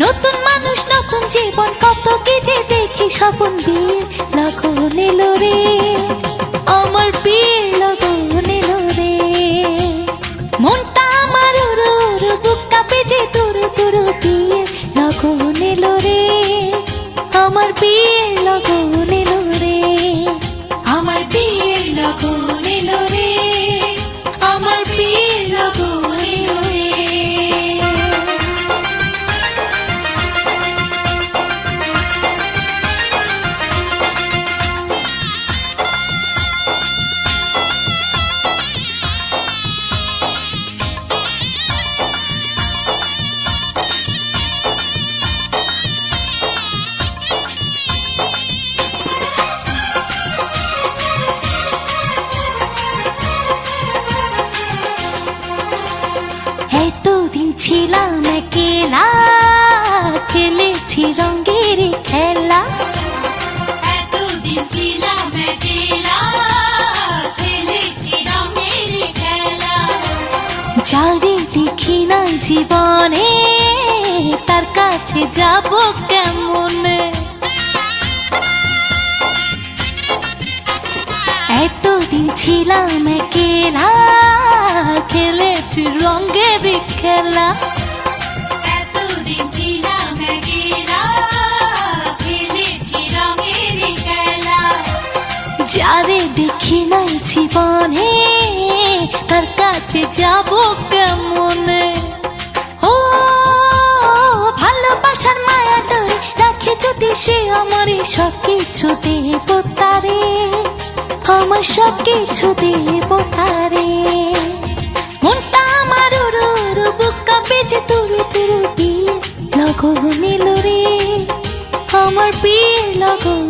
নতুন মানুষ নতুন জীবন কত কি যে দেখি স্বপন দিয়ে। লখন এলো এতদিন ছিলাম একলা, খেলেছি রঙের খেলা। যারে দেখি না জীবনে তার কাছে যাব কেমনে এতদিন ছিলাম একেলা খেলেছি রঙের খেলা। যারে দেখি নাই জীবনে, তার কাছে যাব কেমনে ও, ভালোবাসার মায়া ধরে রাখে যদি সে আমার সব কিছু দেব তারে আমার সব কিছু দেব তারে বিয়ে লগন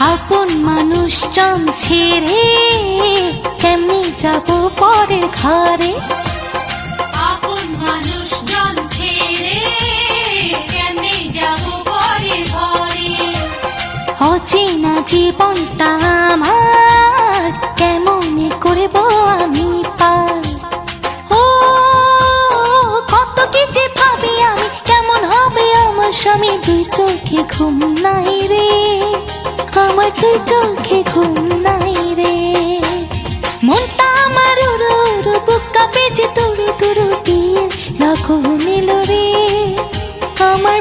আপন মানুষ চান ছেড়ে কেমনে যাব পরের ঘরে আপন মানুষজন ছেড়ে কেমনে যাব পরে ঘরে অচেনা জীবনটা আমার কেমনে করব আমি পার? ও কত কি যে ভাবি আমি কেমন হবে আমার স্বামী? দুই চোখে ঘুম নাই রে। আমার তুই চোখে ঘুম নাই রে। মনটা আমার উড়ো উড়ু বুকা পেজে তুরু তুরু বিয়ে লগন এলো রে। আমার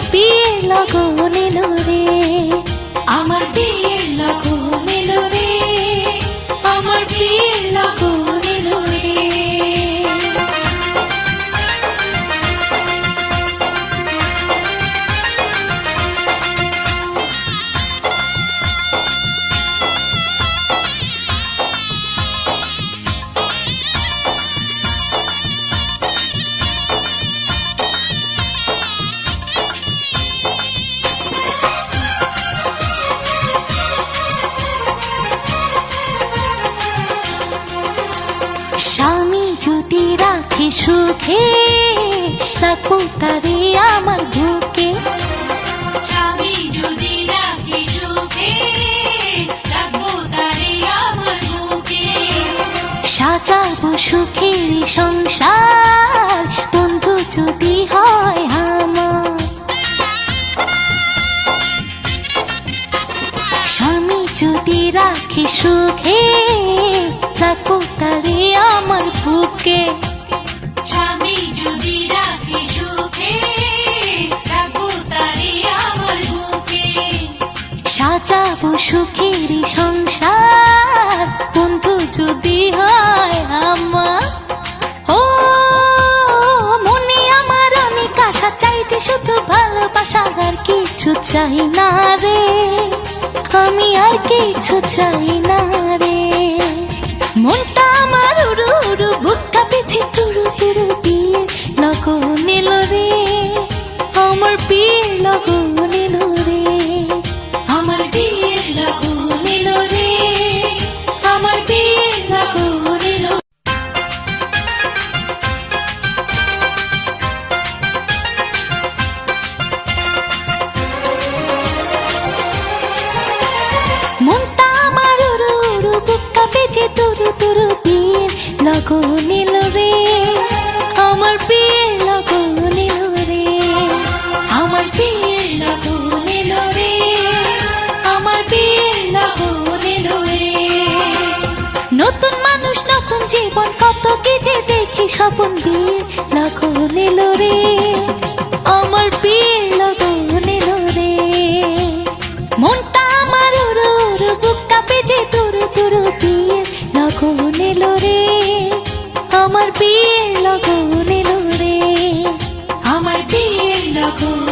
রে। তারে আমার বুকে। সুখের সংসার বন্ধু যদি হয় স্বামী যদি রাখি সুখে রাখব তারে আমার বুকে। সুখের সংসার, বন্ধু যদি হয় আমার। ও, মনে আমার অনেক আশা চাইছে শুধু ভালোবাসা, আর কিছু চাই না রে। আমি আর কিছু চাই না রে। মনটা আমার উড়ু উড়ু, বুকটা পিছে স্বপন বিয়ে এলো রে, আমার বিয়ে লগন এলো রে। মনটা আমার ওর বুকটা পেছে তোর তোর বিয়ে লগন এলো রে, আমার বিয়ে লগন এলো রে। আমার বিয়ের লগন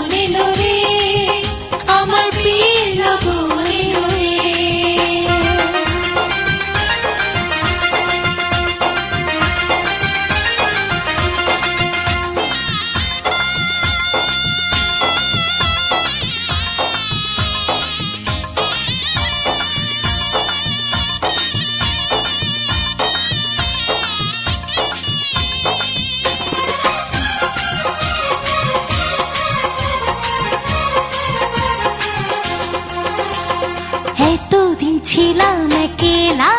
এতদিন ছিলাম একেলা